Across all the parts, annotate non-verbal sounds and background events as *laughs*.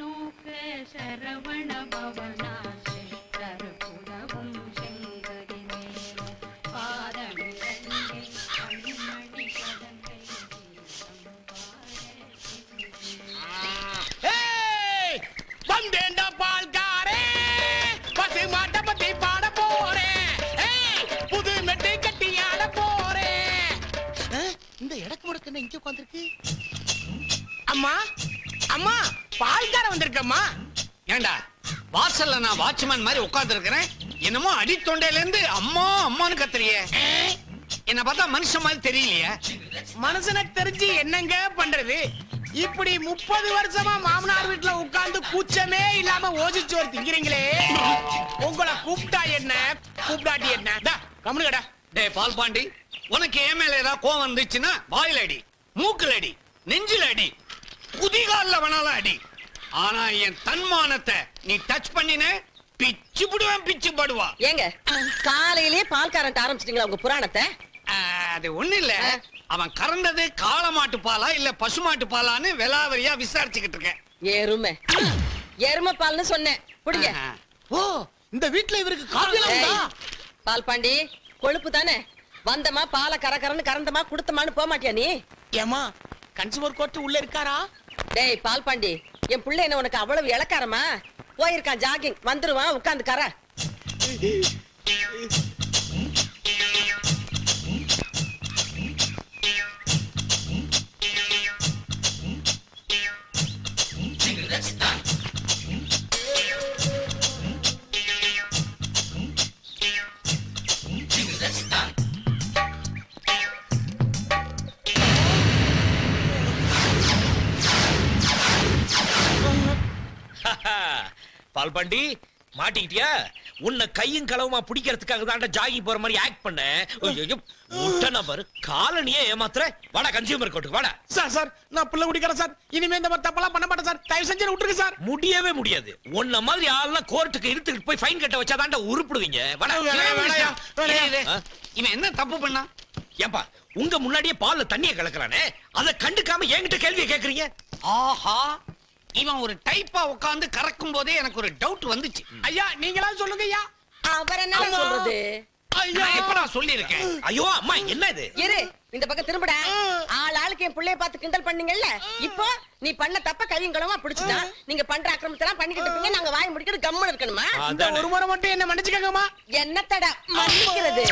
நோக்க சரவண செங்கதி மேல கதங்கை பாட பால்காரே. பசு பத்தி பாட போறேன் புது மெட்டை கட்டி ஆட போறேன் இந்த இடக்கு முடக்கு என்ன இங்க உட்காந்துருக்கு அம்மா அம்மா. பால்கார வந்திருக்கம்மா. ஏண்டா வாசல்ல நான் வாட்ச்மேன் மாதிரி உட்கார்ந்து இருக்கிறேன் என்னமோ அடி தொண்டையில இருந்து அம்மா அம்மான்னு கத்துறியே. என்ன பார்த்தா மனுஷன் மாதிரி தெரியலையே. மனுஷனை தெரிஞ்சு என்னங்க பண்றது? இப்படி முப்பது வருஷமா மாமனார் வீட்டுல உட்கார்ந்து கூச்சமே இல்லாம ஓசிச்சோறு திங்கிறீங்களே. உங்களை கூப்பிட்டா என்ன? கூப்பிடாட்டி என்ன? டா, கடா டேய் பால் பாண்டி உனக்கு ஏன் மேல ஏதாவது கோவம் இருந்துச்சுன்னா வாயில அடி மூக்குல அடி நெஞ்சில அடி குதிகால்ல வேணாலும் அடி ஆனா என் தன்மானத்தை நீ டச் பண்ணின பிச்சு புடுவேன் பிச்சு படுவா. ஏங்க காலையிலேயே பால்காரன் ஆரம்பிச்சிட்டீங்களா உங்க புராணத்தை? அது ஒண்ணு இல்ல. அவன் கறந்தது காளமாட்டு பாலா இல்ல பசுமாட்டு பாலான்னு விலாவரியா விசாரிச்சுக்கிட்டு இருக்கேன். எருமை. எருமை பால்னு சொன்னேன். புடிங்க. ஓ இந்த வீட்ல இவருக்கு உண்டா? பால் பாண்டி கொழுப்பு தானே? வந்தமா பாலை கரகரன்னு கறந்தமா குடுத்தமான்னு போக மாட்டியா நீ ஏமா கன்சூமர் கோர்ட் உள்ள இருக்காரா? டேய் பால் பாண்டி என் பிள்ளை என்ன உனக்கு அவ்வளவு இளக்காரமா போயிருக்கான் ஜாகிங் வந்துருவான் உட்கார்ந்து பால்பாண்டி மாட்டிக்கிட்டியா? உன்னை கையும் களவுமா பிடிக்கிறதுக்காக தான்டா ஜாகி போற மாதிரி ஆக்ட் பண்ண. ஐயோ, முட்டை பாரு காலனியே ஏமாத்துற. வாடா கன்சியூமர் கோர்ட்டுக்கு வாடா. சார் சார் நான் புள்ள குடிக்கிறேன் சார். இனிமே இந்த மாதிரி தப்பெல்லாம் பண்ண மாட்டேன் சார். தயவு செஞ்சு விட்டுருங்க சார். முடியவே முடியாது. உன்ன மாதிரி ஆள்லாம் கோர்ட்டுக்கு இழுத்துக்கிட்டு போய் ஃபைன் கட்ட உருப்பிடுவீங்க. இரு, இரு. ஆ? இவன் என்ன தப்பு பண்ணா? ஏன்பா உங்க முன்னாடியே பால்ல தண்ணிய கலக்குறானே? அத கண்டுக்காம என்கிட்ட கேள்வியை கேக்குறீங்க? ஆஹா. இவன் ஒரு டைப்பா உட்கார்ந்து கறக்கும் போதே எனக்கு ஒரு டவுட் வந்துச்சு. ஐயா நீங்களா சொல்லுங்க ஐயா. அவர் என்ன. சொல்றது? ஐயா எப்ப நான் சொல்லியிருக்கேன் ஐயோ அம்மா என்ன இது? இரு இந்த பக்கம் திரும்புடா. ஆள் ஆளுக்கு என் புள்ளைய பார்த்து கிண்டல் பண்ணீங்கல்ல? இப்போ நீ பண்ண தப்ப கையும் களமா பிடிச்சுதா? நீங்க பண்ற அக்கிரமத்தெல்லாம் பண்ணிக்கிட்டு இருப்பீங்க நாங்க வாய் முடிக்கிறது கம்முன்னு இருக்கணுமா? இந்த. ஒரு முறை மட்டும் என்ன மன்னிச்சுக்கங்கம்மா. என்னத்தடா மன்னிக்கிறது?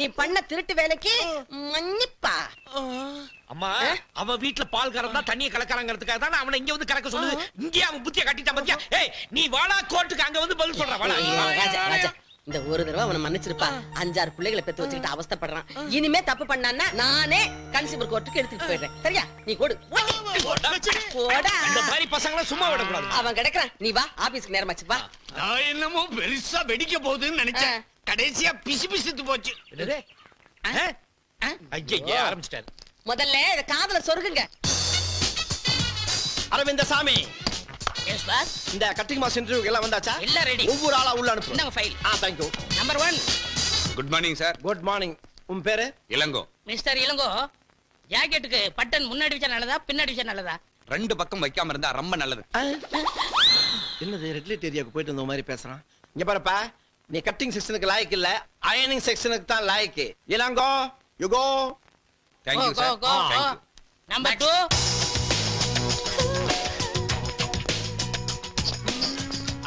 நீ பண்ண திருட்டு வேலைக்கு மன்னிப்பா. அம்மா அவன் வீட்ல பால் கறந்தா தண்ணிய கலக்கறாங்கிறதுக்காக தான் அவனை இங்க வந்து கலக்க சொல்லுது இங்கே அவன் புத்திய கட்டிட்டான் பாத்தியா? ஏய் நீ வாடா கோர்ட்டுக்கு அங்க வந்து பதில் சொல்ற வாடா. ஐயோ, ராஜா ராஜா இந்த ஒரு தடவை அவனை மன்னிச்சிருப்பா. அஞ்சாறு பிள்ளைகளை பெத்து வச்சுக்கிட்டு அவஸ்தைப்படுறான். இனிமே தப்பு பண்ணான்னா நானே கன்சியூமர் கோர்ட்டுக்கு எடுத்துட்டு போயிடுறேன். சரியா? நீ கொடு. சும்மா விடக்கூடாது. அவன் கிடக்குறான். நீ வா ஆபீஸ்க்கு நேரமாச்சு வா. நான் என்னமோ பெருசா வெடிக்க போகுதுன்னு நினைச்சேன். கடைசியா பிசு பிசுத்து போச்சு? ஐயையே, ஆரம்பிச்சிட்டாரு. முதல்ல இத காதுல சொருகுங்க. அரவிந்த சாமி எஸ் பாஸ் இந்த கட்டிங் மாஸ் இன்டர்வியூக்கு எல்லாம் வந்தாச்சா? எல்லாம் ரெடி ஒவ்வொரு ஆளா உள்ள அனுப்பு இந்தாங்க file ah thank you number one good morning sir good morning உன் பேரு? இளங்கோ. மிஸ்டர் இளங்கோ ஜாக்கெட்டுக்கு பட்டன் முன்னாடி வச்சா நல்லதா பின்னாடி வச்சா நல்லதா? ரெண்டு பக்கம் வைக்காம இருந்தா ரொம்ப நல்லது. என்னது ரெட் லைட் ஏரியாவுக்கு போயிட்டு வந்த மாதிரி பேசுறான்? இங்க பாருப்பா நீ கட்டிங் செக்ஷனுக்கு லாய்க்கு இல்ல அயனிங் செக்ஷனுக்கு தான் லாய்க்கு. Ilango you go thank you go sir go thank you number two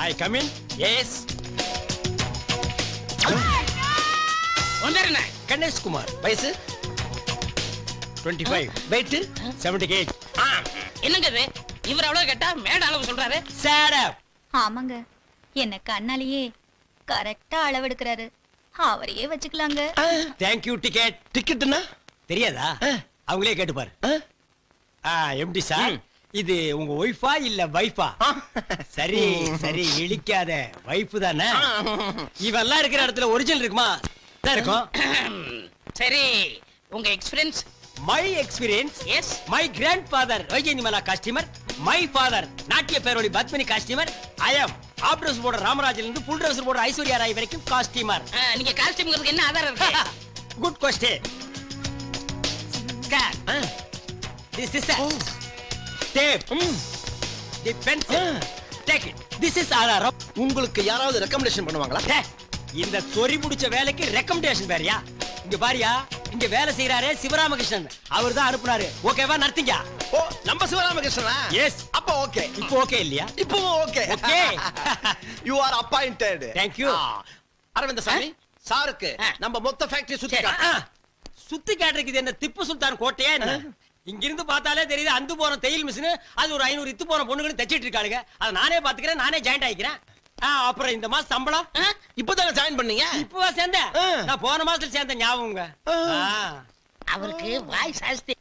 I come in yes வந்துருண்ணே Ganesh Kumar வயசு 25 ஃபைவ் வெயிட் செவன்டி எயிட் என்னங்க இது? இவர் அவ்வளவு கேட்டா மேட அளவு சொல்றாரு. சேட் அப் ஆமாங்க. என்ன கண்ணாலேயே கரெக்டா அளவெடுக்கிறாரு. அவரையே வச்சுக்கலாங்க. தேங்க் யூ டிக்கெட் டிக்கெட்னா தெரியாதா? அவங்களே கேட்டு பாரு. எம்டி சார் இது உங்க ஒய்ஃபா இல்ல வைஃபா சரி சரி இழிக்காத. வைஃப் தானே? இவெல்லாம் இருக்கிற இடத்துல ஒரிஜினல் இருக்குமா? இருக்கும். *clears throat* சரி உங்க experience my experience yes my grand father Vyjayanthimala costumer my father நாட்டிய பேரோடி Padmini costumer I am of dress போடுற ராமராஜில இருந்து புல் ட்ரெஸ் போடுற ஐஸ்வர்யா ராய் வரைக்கும் காஸ்டிமர் நீங்க காஸ்டியூம்ங்கிறதுக்கு என்ன ஆதாரம் இருக்கு? *laughs* Good question Dad. Uh. This is a oh. tape. Mm. The pencil. Uh. Take it. This is our உங்களுக்கு யாராவது ரெக்கமெண்டேஷன் பண்ணுவாங்களா? இந்த சொறி முடிச்ச வேலைக்கு ரெக்கமெண்டேஷன் வேறயா? இங்க பாரியா இங்க வேலை செய்யறாரு சிவராமகிருஷ்ணன். அவர் தான் அனுப்புனாரு ஓகேவா நடத்திங்க ஓ நம்ம சிவராமகிருஷ்ணனா? எஸ் அப்ப ஓகே இப்போ ஓகே இல்லையா? இப்போ okay okay you are appointed thank you Aravind Swamy சாருக்கு நம்ம மொத்த ஃபேக்டரி சுத்தி சுத்தி காட்டுறதுக்கு இது என்ன திப்பு சுல்தான் கோட்டையா என்ன? இங்கிருந்து பார்த்தாலே தெரியுது அந்து போன தையல் மிஷின் அது ஒரு ஐநூறு இத்து போன பொண்ணுகளும் தச்சிட்டு இருக்காளுங்க. அதை நானே பாத்துக்கிறேன் நானே ஜாயிண்ட் ஆயிக்கிறேன். ஆ, அப்புறம் இந்த மாசம் சம்பளம்? இப்பதானே ஜாயின் பண்ணீங்க? இப்பவா சேர்ந்தேன் ஆ. நான் போன மாசத்துல சேர்ந்த. ஆ. அவருக்கு வாய் சாஸ்தி.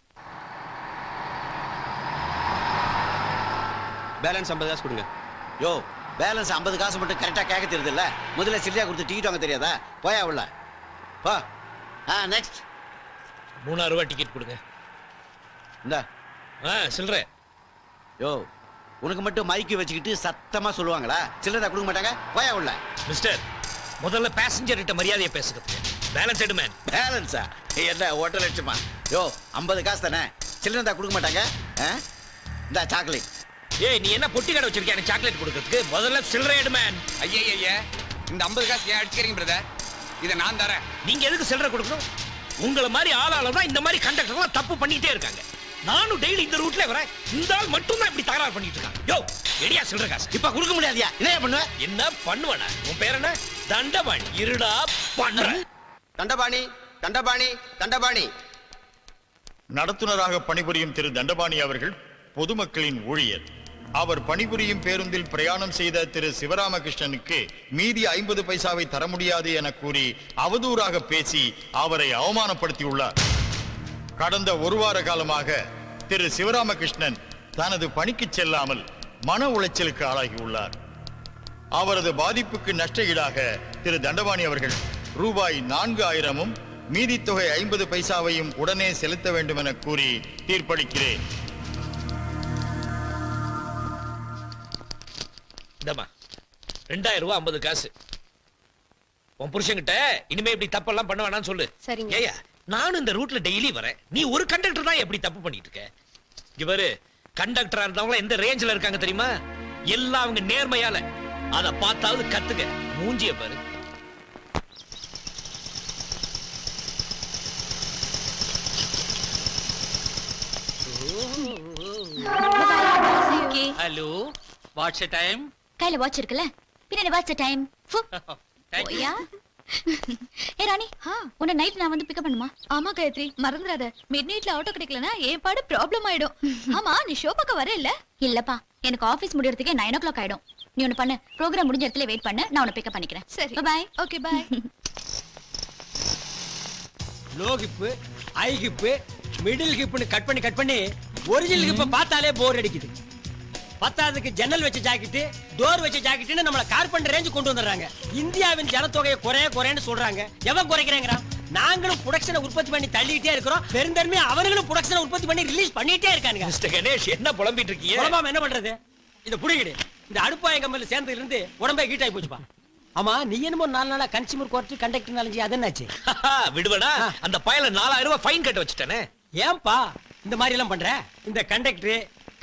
பேலன்ஸ் ஐம்பது காசு கொடுங்க. யோ பேலன்ஸ் ஐம்பது காசு மட்டும் கரெக்டா கேட்க தெரியுது இல்ல முதல்ல சில்லறையா கொடுத்து டிக்கெட் வாங்க தெரியாதா? போயா உள்ள. போ. ஆ நெக்ஸ்ட் மூணாயிரம் ரூபாய் டிக்கெட் கொடுங்க. இந்த. ஆ சில்லற. யோ உனக்கு மட்டும் மைக்கு வச்சுக்கிட்டு சத்தமா சொல்லுவாங்களா? சில்லறை கொடுக்க மாட்டாங்க? போயா உள்ள. மிஸ்டர் முதல்ல பேசஞ்சர் கிட்ட மரியாதையை பேசுங்க. பேலன்ஸ் எடு மேன் பேலன்ஸா என்ன ஒன்றரை லட்சமா? யோ ஐம்பது காசு தானே? சில்லறை கொடுக்க மாட்டாங்க? ஆ? இந்தா சாக்லேட் ஏய் நீ என்ன பொட்டி கடை வச்சிருக்கிய? எனக்கு சாக்லேட் கொடுக்கறதுக்கு. முதல்ல சில்லறை எடு மேன் ஐயா இந்த ஐம்பது காசு ஏன் அடிச்சுக்கிறீங்க பிரதர் இதை நான் தரேன். நீங்க எதுக்கு சில்லறை கொடுக்கணும்? உங்கள மாதிரி ஆளால தான் இந்த மாதிரி கண்டக்டர்லாம் தப்பு பண்ணிட்டே இருக்காங்க. நானும் டெய்லி இந்த ரூட்ல வரேன். இந்த ஆள் மட்டும் தான் இப்படி தகராறு பண்ணிட்டு இருக்காங்க. யோ எடியா சில்லறை காசு? இப்ப கொடுக்க முடியாதியா? என்ன பண்ணுவ? என்ன பண்ணுவன? உன் பேர் என்ன? தண்டபாணி. இருடா பண்ற தண்டபாணி தண்டபாணி தண்டபாணி. நடத்துனராக பணிபுரியும் திரு தண்டபாணி அவர்கள் பொதுமக்களின் ஊழியர். அவர் பணிபுரியும் பேருந்தில் பிரயாணம் செய்த திரு சிவராமகிருஷ்ணனுக்கு மீதி ஐம்பது பைசாவை தர முடியாது என கூறி அவதூறாக பேசி அவரை அவமானப்படுத்தியுள்ளார். கடந்த ஒரு வார காலமாக திரு சிவராமகிருஷ்ணன் தனது பணிக்கு செல்லாமல் மன உளைச்சலுக்கு ஆளாகியுள்ளார். அவரது பாதிப்புக்கு நஷ்ட ஈடாக திரு தண்டபாணி அவர்கள் ரூபாய் நான்கு ஆயிரமும் மீதி தொகை ஐம்பது பைசாவையும் உடனே செலுத்த வேண்டும் என கூறி தீர்ப்பளிக்கிறேன். ரெண்டாயிரம் ரூபாய் ஐம்பது காசு. உன் புருஷன்கிட்ட இனிமே இப்படி தப்பெல்லாம் பண்ண வேணாம்னு சொல்லு. சரிங்க. ஏயா நானும் இந்த ரூட்ல டெய்லி வரேன். நீ ஒரு கண்டக்டர் தான் எப்படி தப்பு பண்ணிட்டு இருக்க? இங்க பாரு கண்டக்டரா இருந்தவங்க எந்த ரேஞ்சில இருக்காங்க தெரியுமா? எல்லாம் அவங்க நேர்மையால. அத பார்த்தாவது கத்துக்க. மூஞ்சிய பாரு. ஹலோ வாட்ஸ் டைம் கையில வாட்ச் இருக்குல்ல? பின்னாடி வாட்ச் டைம் *laughs* ஓயா. ஏ ராணி உன்னை நைட் நான் வந்து பிக்கப் பண்ணுமா? ஆமா காயத்ரி. மறந்துடாத மிட் நைட்ல ஆட்டோ கிடைக்கலனா ஏன் பாடு ப்ராப்ளம் ஆயிடும். ஆமா நீ ஷோ பார்க்க வர இல்ல இல்லப்பா. எனக்கு ஆபீஸ் முடியறதுக்கே நைன் ஓ கிளாக் ஆயிடும். நீ ஒண்ணு பண்ணு. ப்ரோக்ராம் முடிஞ்ச இடத்துல வெயிட் பண்ணு. நான் உன்னை பிக்கப் பண்ணிக்கிறேன். சரி. Bye okay bye low hip high hip middle ஹிப்னு cut பண்ணி கட் பண்ணி ஒரிஜினல் ஹிப்பை பார்த்தாலே போர் அடிக்குது. பத்தாவதுக்கு ஜன்னல் வச்ச ஜாக்கெட்டு டோர் வச்ச ஜாக்கெட்டுன்னு நம்மள கார்பெண்டர் ரேஞ்சு கொண்டு வந்துடுறாங்க. இந்தியாவின் ஜனத்தொகையை குறைய குறைன்னு சொல்றாங்க. எவன் குறைக்கிறாங்கிறான்? நாங்களும் ப்ரொடக்ஷனை உற்பத்தி பண்ணி தள்ளிட்டே இருக்கிறோம். பெருந்தன்மையா அவர்களும் ப்ரொடக்ஷனை உற்பத்தி பண்ணி ரிலீஸ் பண்ணிட்டே இருக்கானுங்க. மிஸ்டர் கணேஷ் என்ன புலம்பிட்டு இருக்கீங்க? குழம்பாம என்ன பண்றது? இத புடிங்கிடு. இந்த அடுப்பாய கம்பெனில சேர்ந்ததுல இருந்து உடம்பே ஹீட் ஆகி போச்சுப்பா. ஆமா நீ என்னமோ நாலு நாளா கன்சியூமர் கோர்ட் கண்டக்டர் நாலஞ்சு அது என்னாச்சு? விடுவனா அந்த பயல நாலாயிரம் ரூபாய் ஃபைன் கட்ட வச்சுட்டானே. ஏன்பா இந்த மாதிரி எல்லாம் பண்ற? இந்த கண்டக்டர்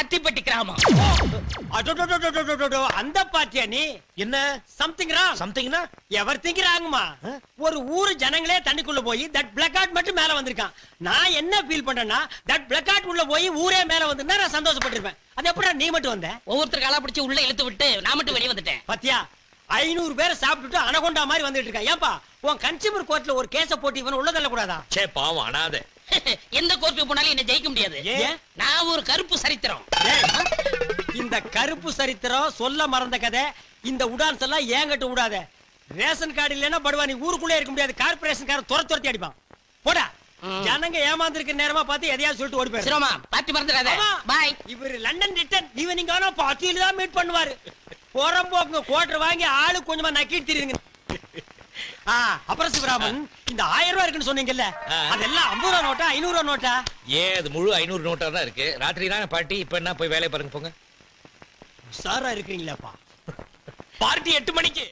அத்திப்பட்டி கிராமம். அந்த பாத்தியா நீ என்ன சம்திங் ராங் சம்திங்னா எவர் திங்க் ராங்மா ஒரு ஊரு ஜனங்களே தண்ணிக்குள்ள போய் தட் பிளாக் அவுட் மட்டும் மேல வந்திருக்கான் நான் என்ன ஃபீல் பண்றேன்னா தட் பிளாக் அவுட் உள்ள போய் ஊரே மேல வந்திருந்தா நான் சந்தோஷப்பட்டிருப்பேன். அது எப்படி நீ மட்டும் வந்த? ஒவ்வொருத்தர் காலா பிடிச்சு உள்ள இழுத்து விட்டு நான் மட்டும் வெளியே வந்துட்டேன். பாத்தியா ஐநூறு பேரை சாப்பிட்டுட்டு அனகொண்டா மாதிரி வந்துட்டு இருக்கா. ஏன்பா உன் கன்சியூமர் கோர்ட்ல ஒரு கேஸ போட்டு இவன் உள்ள தள்ளக்கூடாதா? சே பாவம் அனாதே. *laughs* எந்த கோர்ட்டுக்கு போனாலும் என்ன ஜெயிக்க முடியாது? நான் ஒரு கருப்பு சரித்திரம். இந்த கருப்பு சரித்திரம் சொல்ல மறந்த கதை இந்த உடான்ஸ் எல்லாம் ஏங்கட்டு விடாத ரேஷன் கார்டு இல்லைன்னா படுவா நீ ஊருக்குள்ளே இருக்க முடியாது. கார்பரேஷன் காரன் துர துரத்தி அடிப்பான். போடா. ஜனங்க ஏமாந்துருக்க நேரமா பார்த்து எதையாவது சொல்லிட்டு ஓடி போயிரு சிரோமா பாத்தி மறந்துடாத. பாய் இவரு லண்டன் ரிட்டர்ன் ஈவினிங் ஆனா பார்ட்டியில தான் மீட் பண்ணுவாரு. புறம்போக்குங்க கோட்டர் வாங்கி ஆளு கொஞ்சமா நக்கிட்டு தெரியுங்க. அப்புறம் சிவராமன் இந்த ஆயிரம் ரூபாய் இருக்குன்னு சொன்னீங்கல்ல. அதெல்லாம் ஐம்பது ரூபா நோட்டா ஐநூறு ரூபா நோட்டா? ஏன் அது முழு ஐநூறு நோட்டா தான் இருக்கு. ராத்திரி தான் பாட்டி இப்ப என்ன போய் வேலையை பாருங்க போங்க. சாரா இருக்கீங்களாப்பா? *laughs* பார்ட்டி எட்டு மணிக்கு.